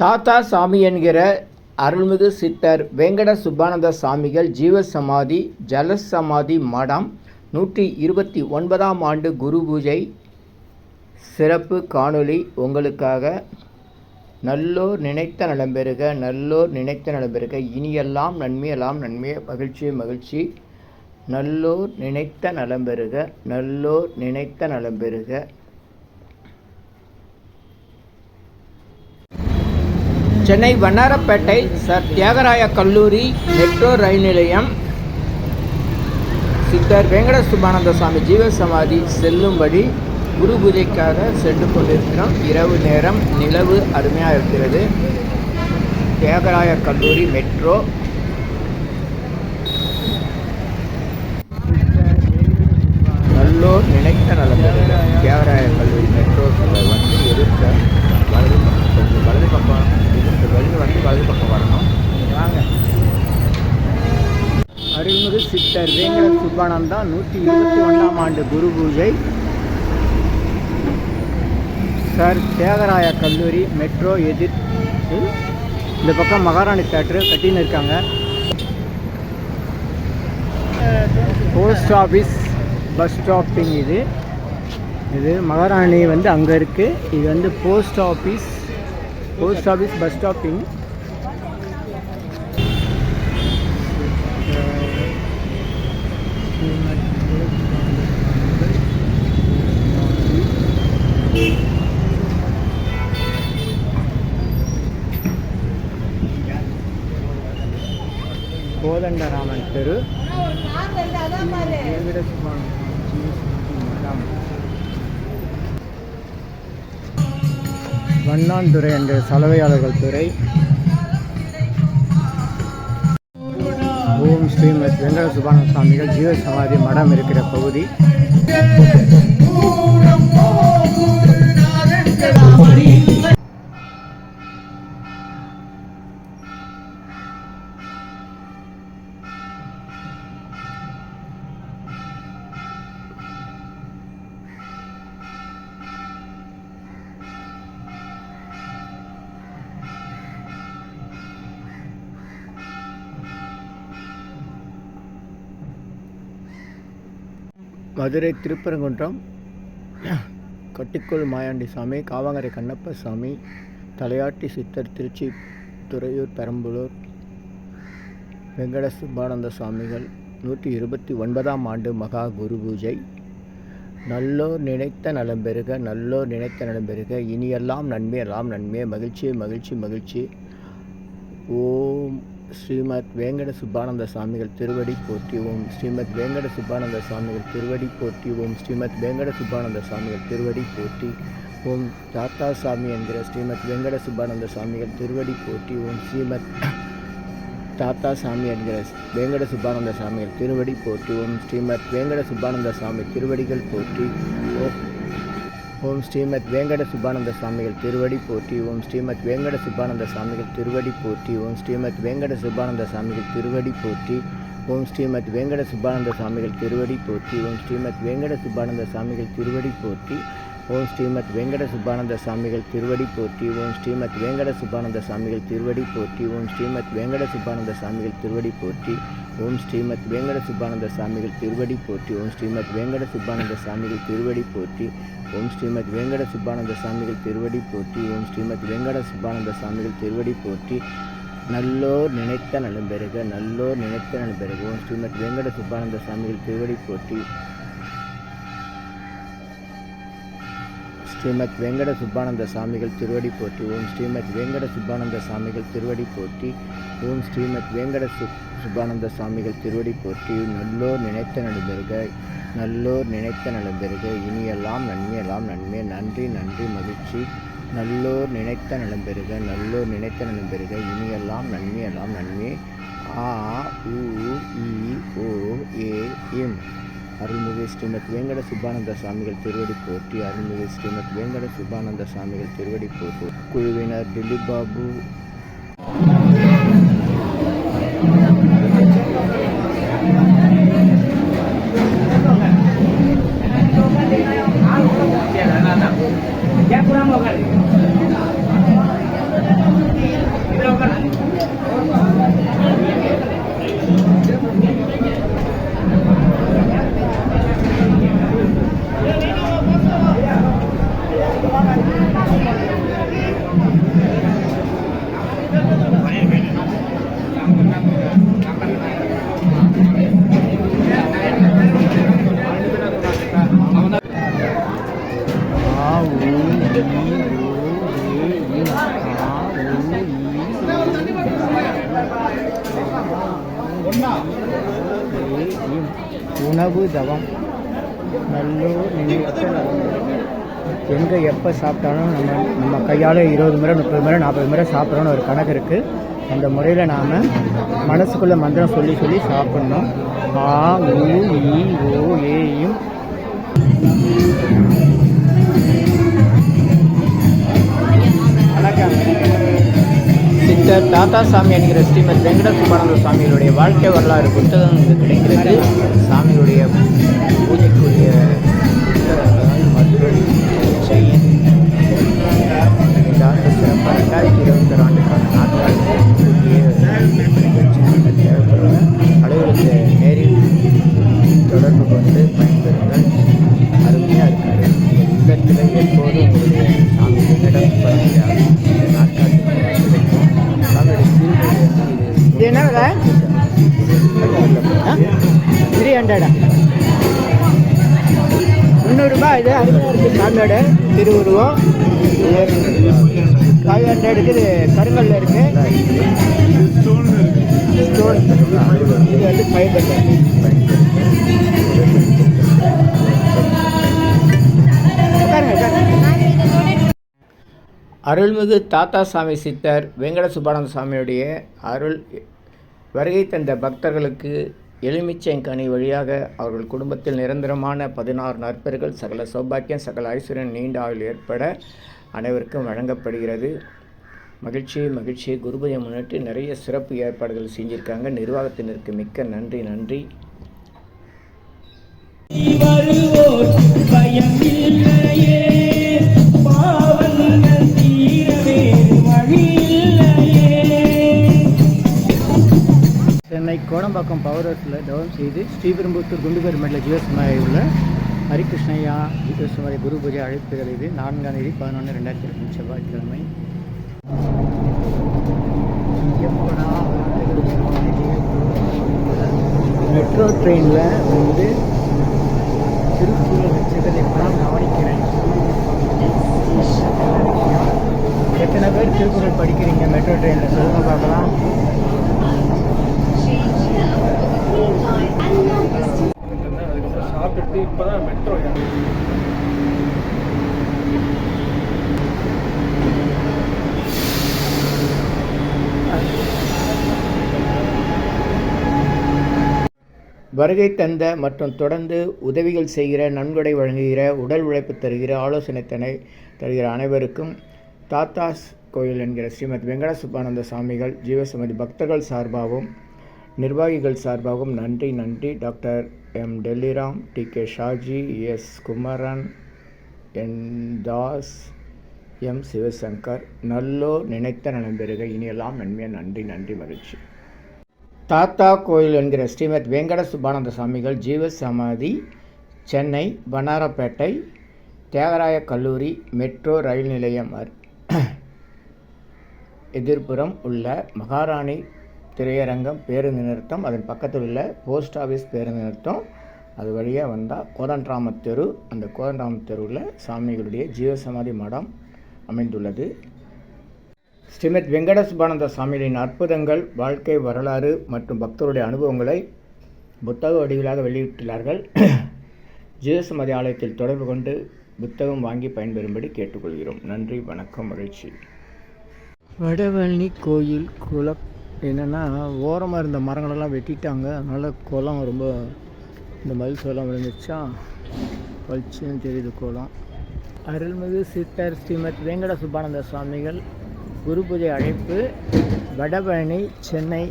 தாத்தா சாமி என்கிற அருள்மிகு சித்தர் வெங்கட சுப்பானந்த சாமிகள் ஜீவசமாதி ஜலசமாதி மடம் நூற்றி இருபத்தி ஒன்பதாம் ஆண்டு குரு பூஜை. சிறப்பு காணொளி உங்களுக்காக நல்லோர் நினைத்த நலம்பெறுக நல்லோர் நினைத்த நலம்பெறுக இனியெல்லாம் நன்மையெல்லாம் நன்மையே மகிழ்ச்சி மகிழ்ச்சி. நல்லோர் நினைத்த நலம்பெறுக நல்லோர் நினைத்த நலம் சென்னை வண்ணாரப்பேட்டை சர். தியாகராய கல்லூரி மெட்ரோ ரயில் நிலையம். சித்தர் வெங்கட சுபானந்த சுவாமி ஜீவசமாதி செல்லும்படி குரு பூஜைக்காக சென்று கொண்டிருக்கிறோம். இரவு நேரம் நிலவு அருமையாக இருக்கிறது. தியாகராய கல்லூரி மெட்ரோ நல்லோர் நினைத்த நலம்பெறுக தியாகராய கல்லூரி மெட்ரோ செல்ல வந்து எதிர்க்க வலது பக்கம் கொஞ்சம் வலது பக்கம் எதிர்க்க வெளியே வந்து வலது பக்கம் வரணும் வாங்க அருள்மிகு சித்தர் வேங்கட சுப்பானந்தா நூற்றி இருபத்தி ஒன்றாம் ஆண்டு குரு பூஜை. சார் தியாகராய கல்லூரி மெட்ரோ எதிர்த்து இந்த பக்கம் மகாராணி தேட்டரு கட்டின்னு இருக்காங்க. போஸ்ட் ஆஃபீஸ் பஸ் ஸ்டாப்பிங் இது. இது மகாராணி வந்து அங்கே இருக்குது இது வந்து post office post office bus stopping Kothandaraman தெரு. வண்ணாந்துறை என்ற சலவையாளர்கள் துறை. ஓம் ஸ்ரீமத் வெங்கட சுபான சுவாமிகள் ஜீவ சமாதி மடம் இருக்கிற பகுதி. மதுரை திருப்பரங்குன்றம். கட்டிக்கோள் மாயாண்டி சாமி காவாங்கரை கண்ணப்ப சாமி தலையாட்டி சித்தர் திருச்சி துறையூர் பெரம்பலூர் வெங்கட சுப்பானந்த சுவாமிகள் நூற்றி இருபத்தி ஒன்பதாம் ஆண்டு மகா குரு பூஜை. நல்லோர் நினைத்த நலம் பெருக நல்லோர் நினைத்த நலம் பெருக இனியெல்லாம் நன்மை எல்லாம் நன்மை மகிழ்ச்சி மகிழ்ச்சி மகிழ்ச்சி. ஓம் ஸ்ரீமத் வேங்கட சுப்பானந்த சுவாமிகள் திருவடி போற்றிவோம் ஓம். ஸ்ரீமத் வேங்கட சுப்பானந்த சுவாமிகள் திருவடி போற்றிவோம் ஓம். ஸ்ரீமத் வேங்கட சுப்பானந்த சுவாமிகள் திருவடி போற்றி ஓம். தாத்தா சாமி என்கிற ஸ்ரீமத் வேங்கட சுப்பானந்த சுவாமிகள் திருவடி போற்றி ஓம். ஸ்ரீமத் தாத்தா சாமி என்கிற வேங்கட சுப்பானந்த சாமிகள் திருவடி போற்றி ஓம். ஸ்ரீமத் வேங்கட சுப்பானந்த சாமி திருவடிகள் போற்றி ஓம். ஓம் ஸ்ரீமத் வேங்கட சுப்பானந்த சுவாமிகள் திருவடி போற்றி. ஓம் ஸ்ரீமத் வேங்கட சுப்பானந்த சுவாமிகள் திருவடி போற்றி. ஓம் ஸ்ரீமத் வேங்கட சுப்பானந்த சுவாமிகள் திருவடி போற்றி. ஓம் ஸ்ரீமத் வேங்கட சுப்பானந்த சுவாமிகள் திருவடி போற்றி. ஓம் ஸ்ரீமத் வேங்கட சுப்பானந்த சுவாமிகள் திருவடி போற்றி. ஓம் ஸ்ரீமத் வெங்கட சுப்பானந்த சுவாமிகள் திருவடி போற்றி. ஓம் ஸ்ரீமத் வேங்கட சுப்பானந்த சுவாமிகள் திருவடி போற்றி. ஓம் ஸ்ரீமத் வேங்கட சுப்பானந்த சுவாமிகள் திருவடி போற்றி. ஓம் ஸ்ரீமத் வேங்கட சுப்பானந்த சாமிகள் திருவடி போற்றி. ஓம் ஸ்ரீமத் வேங்கட சுப்பானந்த சாமிகள் திருவடி போற்றி. ஓம் ஸ்ரீமத் வேங்கட சுப்பானந்த சாமிகள் திருவடி போற்றி. ஓம் ஸ்ரீமத் வேங்கட சுப்பானந்த சாமிகள் திருவடி போற்றி. நல்லோர் நினைத்த நலம் பெறுக நல்லோர் நினைத்த நலம் பெறுக. ஓம் ஸ்ரீமத் வேங்கட சுப்பானந்த சாமிகள் திருவடி போற்றி. ஸ்ரீமத் வெங்கட சுப்பானந்த சாமிகள் திருவடி போற்றி ஓம் ஸ்ரீமத் வேங்கட சுப்பானந்த சாமிகள் திருவடி போற்றி ஓம் ஸ்ரீமத் வேங்கட சு சுப்பானந்த சாமிகள் திருவடி போற்றி. நல்லோர் நினைத்த நடந்திருக நல்லோர் நினைத்த நடந்திருக. இனியெல்லாம் நன்மையெல்லாம் நன்மை. நன்றி நன்றி மகிழ்ச்சி. நல்லோர் நினைத்த நலம்பெறுக நல்லோர் நினைத்த நலம்பெறுக இனியெல்லாம் நன்மையெல்லாம் நன்மை. ஆ உ இ ஓ ஏ இம். அருள்மிகு ஸ்ரீமத் வேங்கட சுப்பானந்த சுவாமிகள் திருவடி போற்றி அருள்மிகு ஸ்ரீமத் வேங்கட சுப்பானந்த சுவாமிகள் திருவடி போற்றி. குழுவினர் திலீப் பாபு. உணவு தவம் நல்லூர் நினைத்த எங்கே எப்போ சாப்பிட்டாலும் நம்ம நம்ம கையால் இருபது முறை முப்பது முறை நாற்பது முறை சாப்பிட்றோன்னு ஒரு கணக்கு இருக்குது அந்த முறையில் நாம் மனசுக்குள்ளே மந்திரம் சொல்லி சொல்லி சாப்பிட்ணும். ஆ ஊ ஈ ஓ ஏயும் சித்தர் தாத்தா சாமி என்கிற ஸ்ரீமத் வெங்கட சுப்பானந்த சுவாமிகளுடைய வாழ்க்கை வரலாறு புத்தகம் இங்கு கிடைக்கிறது. சாமியுடைய பூஜைக்குரிய புத்தகங்கள் மற்றும் செயின் இதாக சிறப்பாக ரெண்டாயிரத்தி இருபத்தி ஆண்டுக்கான நாட்கள் தேவைப்படுற அலுவலகத்தை நேரில் தொடர்பு கொண்டு பயன்பெறுங்கள் சாமியோட திருவுருவம். ஃபைவ் இருக்குது கருங்கல்ல இருக்கு. ஸ்டோன் இது வந்து ஃபைவ் அருள்மிகு தாத்தா சாமி சித்தர் வெங்கட சுப்பானந்த சாமியுடைய அருள் வருகை தந்த பக்தர்களுக்கு எலுமிச்சைங்கனி வழியாக அவர்கள் குடும்பத்தில் நிரந்தரமான பதினாறு நற்பர்கள் சகல சௌபாக்கியம் சகல ஐஸ்வர்யம் நீண்ட ஆயுள் ஏற்பட அனைவருக்கும் வழங்கப்படுகிறது. மகிழ்ச்சி மகிழ்ச்சி. குருபதியை முன்னிட்டு நிறைய சிறப்பு ஏற்பாடுகள் செஞ்சுருக்காங்க. நிர்வாகத்தினருக்கு மிக்க நன்றி நன்றி. வருவோர் பயம் கோடம்பாக்கம் பவர் ஹவுஸில் தவம் செய்து ஸ்ரீபெரும்புத்தூர் குண்டுபெருமேட்டில் ஜீவசுமாரி உள்ள ஹரிகிருஷ்ணய்யா ஜீவசுமாரி குரு பூஜை அழைப்புகள் இது நான்காம் தேதி பதினொன்று ரெண்டாயிரத்தி இருபத்தி செவ்வாய்க்கிழமை. மெட்ரோ ட்ரெயினில் வந்து திருப்பூரில் வச்சதை இப்போ கவனிக்கிறேன். எத்தனை பேர் திருக்குறள் படிக்கிறீங்க மெட்ரோ ட்ரெயினில்? சொல்லுங்கள் பார்க்கலாம். வருகை தந்த மற்றும் தொடர்ந்து உதவிகள் செய்கிற நன்கொடை வழங்குகிற உடல் உழைப்பு தருகிற ஆலோசனை தனை தருகிற அனைவருக்கும் தாத்தாஸ் கோயில் என்கிற ஸ்ரீமத் வெங்கட சுப்பானந்த சுவாமிகள் ஜீவசமதி பக்தர்கள் சார்பாகவும் நிர்வாகிகள் சார்பாகவும் நன்றி நன்றி. Doctor M. Delliram T. K. Shaji S. Kumaran N. Das M. Sivasankar நல்லோர் நினைத்த நலம்பெறுக இனியெல்லாம் நன்மையா நன்றி நன்றி மகிழ்ச்சி. தாத்தா கோயில் என்கிற ஸ்ரீமத் வெங்கட சுப்பானந்த சுவாமிகள் ஜீவ சமாதி சென்னை பனாரப்பேட்டை தியாகராய கல்லூரி மெட்ரோ ரயில் நிலையம் அர்- எதிர்ப்புறம் உள்ள மகாராணி திரையரங்கம் பேருந்து நிறுத்தம் அதன் பக்கத்தில் உள்ள போஸ்ட் ஆஃபீஸ் பேருந்து நிறுத்தம் அது வழியாக வந்தால் கோதண்டராம தெரு அந்த கோதண்டராம தெருவில் சாமிகளுடைய ஜீவசமாதி மடம் அமைந்துள்ளது. ஸ்ரீமத் வெங்கடசுபானந்த சுவாமிகளின் அற்புதங்கள் வாழ்க்கை வரலாறு மற்றும் பக்தருடைய அனுபவங்களை புத்தக வடிவிலாக வெளியிட்டுள்ளார்கள். ஜீவசமாதி ஆலயத்தில் தொடர்பு கொண்டு புத்தகம் வாங்கி பயன்பெறும்படி கேட்டுக்கொள்கிறோம். நன்றி வணக்கம் மகிழ்ச்சி. வடவள்ளி கோயில் குளம் என்னென்னா ஓரமாக இருந்த மரங்களெல்லாம் வெட்டிட்டாங்க. அதனால் குளம் ரொம்ப இந்த மதில் சோளம் விழுந்துச்சா பளிச்சுன்னு தெரியுது குளம். அருள்மிகு சித்தர் ஸ்ரீமத் வெங்கட சுப்பானந்த சுவாமிகள் குரு பூஜை அழைப்பு வடபழனி சென்னை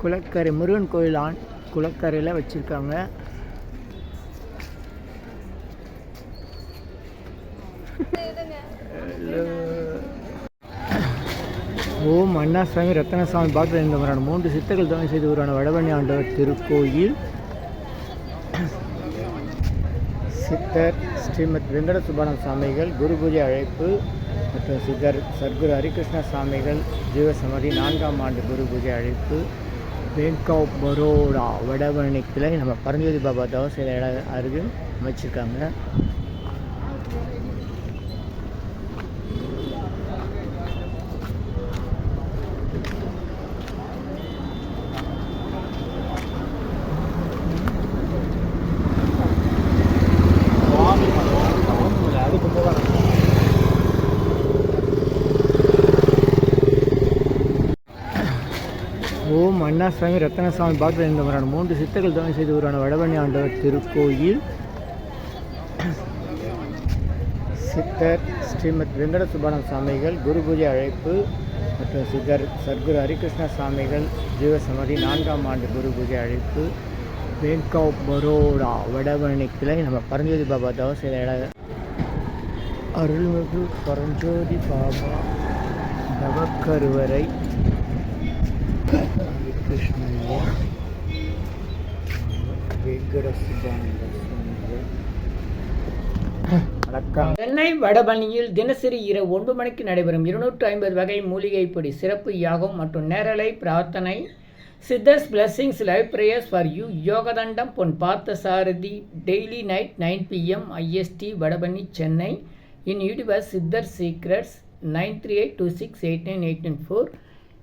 குளக்கரை முருகன் கோயில் ஆண் குளக்கரையில் வச்சுருக்காங்க. ஓம் அண்ணாசாமி ரத்தனசாமி பாட்டில் இருந்தவரான மூன்று சித்தர்கள் தவணை செய்து உருவான வடபழனி ஆண்டவர் திருக்கோயில். சித்தர் ஸ்ரீமத் வெங்கட சுப்பானந்த சுவாமிகள் குரு பூஜை அழைப்பு மற்றும் சித்தர் சர்க்குரு ஹரிகிருஷ்ண சுவாமிகள் ஜீவசமதி நான்காம் ஆண்டு குரு பூஜை அழைப்பு. பேங்க் ஆஃப் பரோடா வடபழனி கிளை நம்ம பரஞ்சோதி பாபா தவசையில் இட அருகில் அமைச்சிருக்காங்க. ஓம் அண்ணாசாமி ரத்னசாமி பாட்டில் மூன்று சித்தர்கள் துணை செய்தவரான வடபழனி ஆண்டவர் திருக்கோயில் சித்தர் ஸ்ரீமத் வெங்கட சுப்பானந்த சாமிகள் குரு பூஜை அழைப்பு மற்றும் சித்தர் சர்க்குரு ஹரிகிருஷ்ண சாமிகள் ஜீவசமாதி நான்காம் ஆண்டு குரு பூஜை அழைப்பு. பேங்க் ஆஃப் பரோடா வடபழனி கிளை நம்ம பரஞ்சோதி பாபா தவம் செய்த இடம். அருள்மிகு பரஞ்சோதி பாபா தவக்கருவறை. கிருஷ்ணய்யா வெங்கட சென்னை வடபழனியில் தினசரி இரவு ஒன்பது மணிக்கு நடைபெறும் இருநூற்று ஐம்பது வகை மூலிகை பொடி சிறப்பு யாகம் மற்றும் நேரலை பிரார்த்தனை. Siddhars blessings live prayers for you யோகதண்டம் Pon Parthasarathy daily night nine PM IST Vadapalani Chennai. In யூடிவர்ஸ் Siddhar secrets nine three eight two six eight nine eight nine four